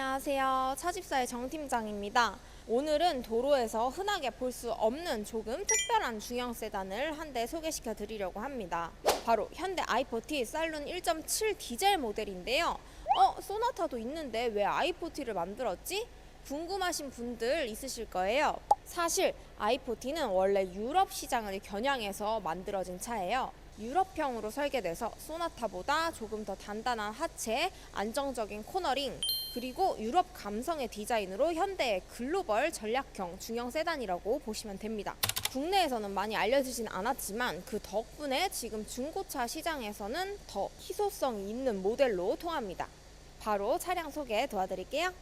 안녕하세요. 차집사의 정 팀장입니다. 오늘은 도로에서 흔하게 볼 수 없는 조금 특별한 중형 세단을 한 대 소개시켜 드리려고 합니다. 바로 현대 i40 살룬 1.7 디젤 모델인데요. 어, 소나타도 있는데 왜 i40를 만들었지? 궁금하신 분들 있으실 거예요. 사실 i40는 원래 유럽 시장을 겨냥해서 만들어진 차예요. 유럽형으로 설계돼서 소나타보다 조금 더 단단한 하체, 안정적인 코너링, 그리고 유럽 감성의 디자인으로 현대의 글로벌 전략형 중형 세단이라고 보시면 됩니다. 국내에서는 많이 알려지진 않았지만 그 덕분에 지금 중고차 시장에서는 더 희소성이 있는 모델로 통합니다. 바로 차량 소개 도와드릴게요.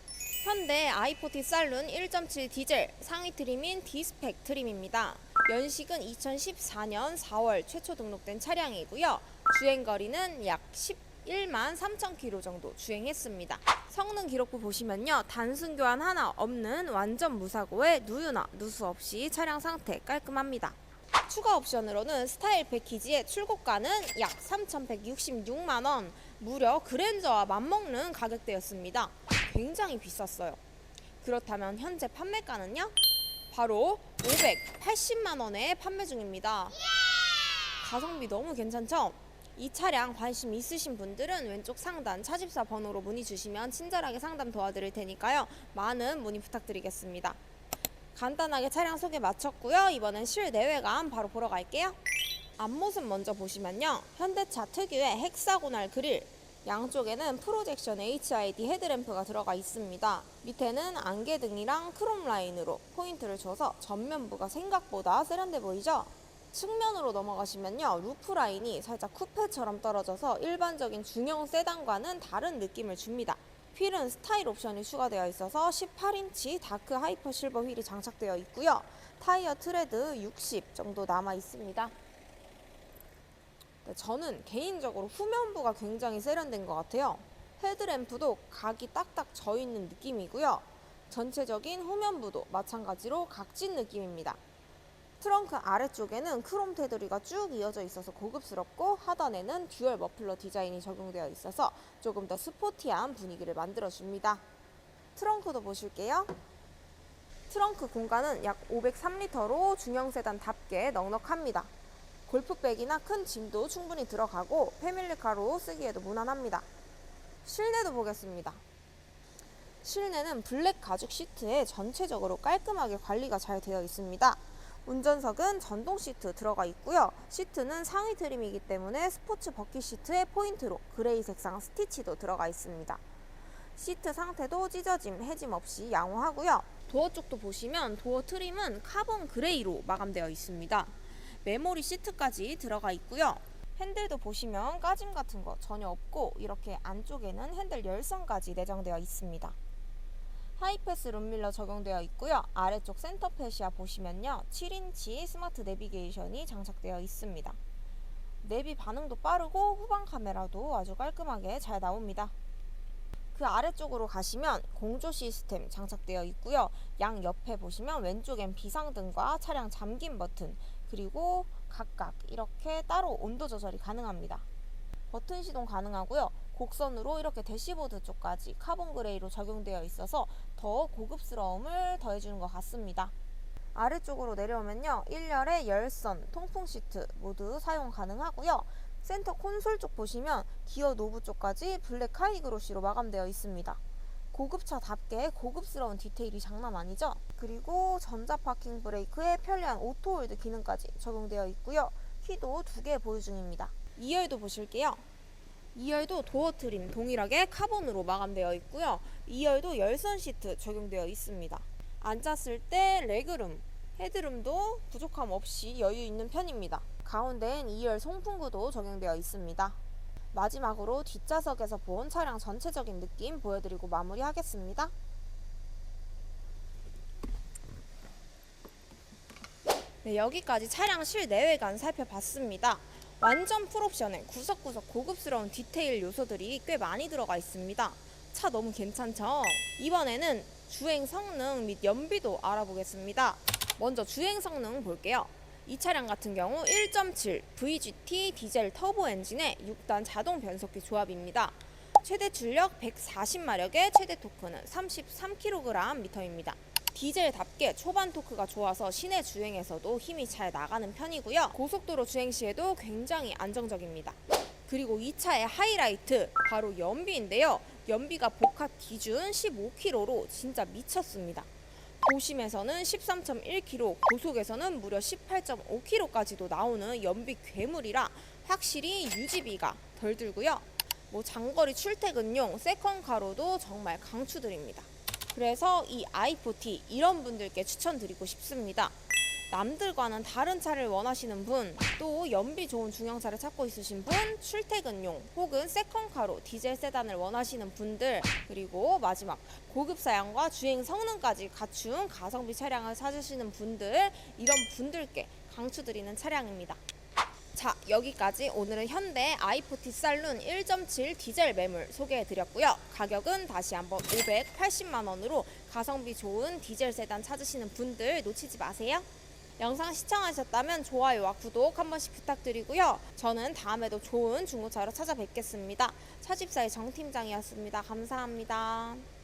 현대 i40 살룬 1.7 디젤 상위 트림인 디스펙 트림입니다. 연식은 2014년 4월 최초 등록된 차량이고요. 주행 거리는 약 11만 3천 킬로 정도 주행했습니다. 성능 기록부 보시면요. 단순 교환 하나 없는 완전 무사고에 누유나 누수 없이 차량 상태 깔끔합니다. 추가 옵션으로는 스타일 패키지의 출고가는 약 3,166만 원, 무려 그랜저와 맞먹는 가격대였습니다. 굉장히 비쌌어요. 그렇다면 현재 판매가는요? 바로 580만 원에 판매 중입니다. 가성비 너무 괜찮죠? 이 차량 관심 있으신 분들은 왼쪽 상단 차집사 번호로 문의 주시면 친절하게 상담 도와드릴 테니까요. 많은 문의 부탁드리겠습니다. 간단하게 차량 소개 마쳤고요. 이번엔 실내외관 바로 보러 갈게요. 앞모습 먼저 보시면요. 현대차 특유의 헥사고날 그릴, 양쪽에는 프로젝션 HID 헤드램프가 들어가 있습니다. 밑에는 안개등이랑 크롬 라인으로 포인트를 줘서 전면부가 생각보다 세련돼 보이죠? 측면으로 넘어가시면요. 루프 라인이 살짝 쿠페처럼 떨어져서 일반적인 중형 세단과는 다른 느낌을 줍니다. 휠은 스타일 옵션이 추가되어 있어서 18인치 다크 하이퍼 실버 휠이 장착되어 있고요. 타이어 트레드 60 정도 남아 있습니다. 네, 저는 개인적으로 후면부가 굉장히 세련된 것 같아요. 헤드램프도 각이 딱딱 져 있는 느낌이고요. 전체적인 후면부도 마찬가지로 각진 느낌입니다. 트렁크 아래쪽에는 크롬 테두리가 쭉 이어져 있어서 고급스럽고 하단에는 듀얼 머플러 디자인이 적용되어 있어서 조금 더 스포티한 분위기를 만들어줍니다. 트렁크도 보실게요. 트렁크 공간은 약 503리터로 중형 세단답게 넉넉합니다. 골프백이나 큰 짐도 충분히 들어가고 패밀리카로 쓰기에도 무난합니다. 실내도 보겠습니다. 실내는 블랙 가죽 시트에 전체적으로 깔끔하게 관리가 잘 되어 있습니다. 운전석은 전동 시트 들어가 있고요. 시트는 상위 트림이기 때문에 스포츠 버킷 시트의 포인트로 그레이 색상 스티치도 들어가 있습니다. 시트 상태도 찢어짐, 해짐 없이 양호하고요. 도어 쪽도 보시면 도어 트림은 카본 그레이로 마감되어 있습니다. 메모리 시트까지 들어가 있고요. 핸들도 보시면 까짐 같은 거 전혀 없고 이렇게 안쪽에는 핸들 열선까지 내장되어 있습니다. 하이패스 룸밀러 적용되어 있고요. 아래쪽 센터 패시아 보시면요. 7인치 스마트 내비게이션이 장착되어 있습니다. 내비 반응도 빠르고 후방 카메라도 아주 깔끔하게 잘 나옵니다. 그 아래쪽으로 가시면 공조 시스템 장착되어 있고요. 양 옆에 보시면 왼쪽엔 비상등과 차량 잠김 버튼 그리고 각각 이렇게 따로 온도 조절이 가능합니다. 버튼 시동 가능하고요. 곡선으로 이렇게 대시보드 쪽까지 카본 그레이로 적용되어 있어서 더 고급스러움을 더해주는 것 같습니다. 아래쪽으로 내려오면요. 1열의 열선, 통풍 시트 모두 사용 가능하고요. 센터 콘솔 쪽 보시면 기어 노브 쪽까지 블랙 하이그로시로 마감되어 있습니다. 고급차답게 고급스러운 디테일이 장난 아니죠? 그리고 전자 파킹 브레이크에 편리한 오토홀드 기능까지 적용되어 있고요. 키도 두 개 보유 중입니다. 2열도 보실게요. 2열도 도어 트림 동일하게 카본으로 마감되어 있고요. 2열도 열선 시트 적용되어 있습니다. 앉았을 때 레그룸, 헤드룸도 부족함 없이 여유 있는 편입니다. 가운데엔 2열 송풍구도 적용되어 있습니다. 마지막으로 뒷좌석에서 본 차량 전체적인 느낌 보여드리고 마무리하겠습니다. 네, 여기까지 차량 실내외관 살펴봤습니다. 완전 풀옵션에 구석구석 고급스러운 디테일 요소들이 꽤 많이 들어가 있습니다. 차 너무 괜찮죠? 이번에는 주행 성능 및 연비도 알아보겠습니다. 먼저 주행 성능 볼게요. 이 차량 같은 경우 1.7 VGT 디젤 터보 엔진의 6단 자동 변속기 조합입니다. 최대 출력 140마력의 최대 토크는 33kg/m입니다. 디젤답게 초반 토크가 좋아서 시내 주행에서도 힘이 잘 나가는 편이고요. 고속도로 주행 시에도 굉장히 안정적입니다. 그리고 이 차의 하이라이트 바로 연비인데요. 연비가 복합 기준 15km로 진짜 미쳤습니다. 도심에서는 13.1km, 고속에서는 무려 18.5km까지도 나오는 연비 괴물이라 확실히 유지비가 덜 들고요. 뭐 장거리 출퇴근용 세컨카로도 정말 강추드립니다. 그래서 이 i40 이런 분들께 추천드리고 싶습니다. 남들과는 다른 차를 원하시는 분, 또 연비 좋은 중형차를 찾고 있으신 분, 출퇴근용 혹은 세컨카로 디젤 세단을 원하시는 분들, 그리고 마지막 고급 사양과 주행 성능까지 갖춘 가성비 차량을 찾으시는 분들, 이런 분들께 강추드리는 차량입니다. 자, 여기까지 오늘은 현대 i40 살룬 1.7 디젤 매물 소개해 드렸고요. 가격은 다시 한번 580만 원으로 가성비 좋은 디젤 세단 찾으시는 분들 놓치지 마세요. 영상 시청하셨다면 좋아요와 구독 한 번씩 부탁드리고요. 저는 다음에도 좋은 중고차로 찾아뵙겠습니다. 차집사의 정 팀장이었습니다. 감사합니다.